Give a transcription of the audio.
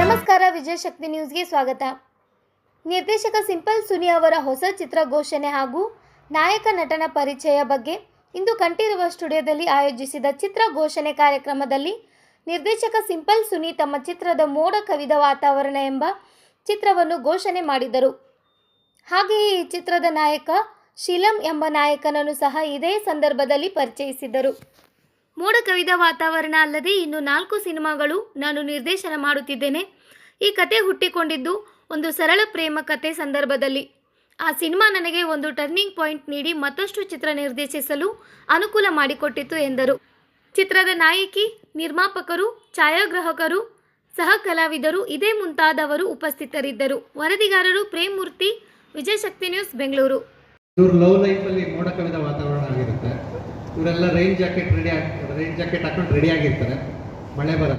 ನಮಸ್ಕಾರ ವಿಜಯಶಕ್ತಿ ನ್ಯೂಸ್ಗೆ ಸ್ವಾಗತ. ನಿರ್ದೇಶಕ ಸಿಂಪಲ್ ಸುನಿ ಅವರ ಹೊಸ ಚಿತ್ರ ಘೋಷಣೆ ಹಾಗೂ ನಾಯಕ ನಟನ ಪರಿಚಯ ಬಗ್ಗೆ ಇಂದು ಕಂಠೀರವ ಸ್ಟುಡಿಯೋದಲ್ಲಿ ಆಯೋಜಿಸಿದ ಚಿತ್ರ ಘೋಷಣೆ ಕಾರ್ಯಕ್ರಮದಲ್ಲಿ ನಿರ್ದೇಶಕ ಸಿಂಪಲ್ ಸುನಿ ತಮ್ಮ ಚಿತ್ರದ ಮೋಡ ಕವಿದ ವಾತಾವರಣ ಎಂಬ ಚಿತ್ರವನ್ನು ಘೋಷಣೆ ಮಾಡಿದರು. ಹಾಗೆಯೇ ಈ ಚಿತ್ರದ ನಾಯಕ ಶಿಲಂ ಎಂಬ ನಾಯಕನನ್ನು ಸಹ ಇದೇ ಸಂದರ್ಭದಲ್ಲಿ ಪರಿಚಯಿಸಿದರು ಮೋಡ ಕವಿದ ವಾತಾವರಣ ಅಲ್ಲದೆ ಇನ್ನು ನಾಲ್ಕು ಸಿನಿಮಾಗಳು ನಾನು ನಿರ್ದೇಶನ ಮಾಡುತ್ತಿದ್ದೇನೆ. ಈ ಕತೆ ಹುಟ್ಟಿಕೊಂಡಿದ್ದು ಒಂದು ಸರಳ ಪ್ರೇಮ ಕತೆ ಸಂದರ್ಭದಲ್ಲಿ. ಆ ಸಿನಿಮಾ ನನಗೆ ಒಂದು ಟರ್ನಿಂಗ್ ಪಾಯಿಂಟ್ ನೀಡಿ ಮತ್ತಷ್ಟು ಚಿತ್ರ ನಿರ್ದೇಶಿಸಲು ಅನುಕೂಲ ಮಾಡಿಕೊಟ್ಟಿತು ಎಂದರು. ಚಿತ್ರದ ನಾಯಕಿ, ನಿರ್ಮಾಪಕರು, ಛಾಯಾಗ್ರಾಹಕರು ಸಹ ಕಲಾವಿದರು ಇದೇ ಮುಂತಾದವರು ಉಪಸ್ಥಿತರಿದ್ದರು. ವರದಿಗಾರರು ಪ್ರೇಮ್ ಮೂರ್ತಿ ವಿಜಯಶಕ್ತಿ ನ್ಯೂಸ್ ಬೆಂಗಳೂರು ಇವ್ರ ಲವ್ ಲೈಫಲ್ಲಿ ಮೋಡ ಕವಿದ ವಾತಾವರಣ ಆಗಿರುತ್ತೆ ಇವರೆಲ್ಲ rain jacket ready rain jacket ಹಾಕೊಂಡು ರೆಡಿ ಆಗಿರ್ತಾರೆ. ಮಳೆ ಬರುತ್ತೆ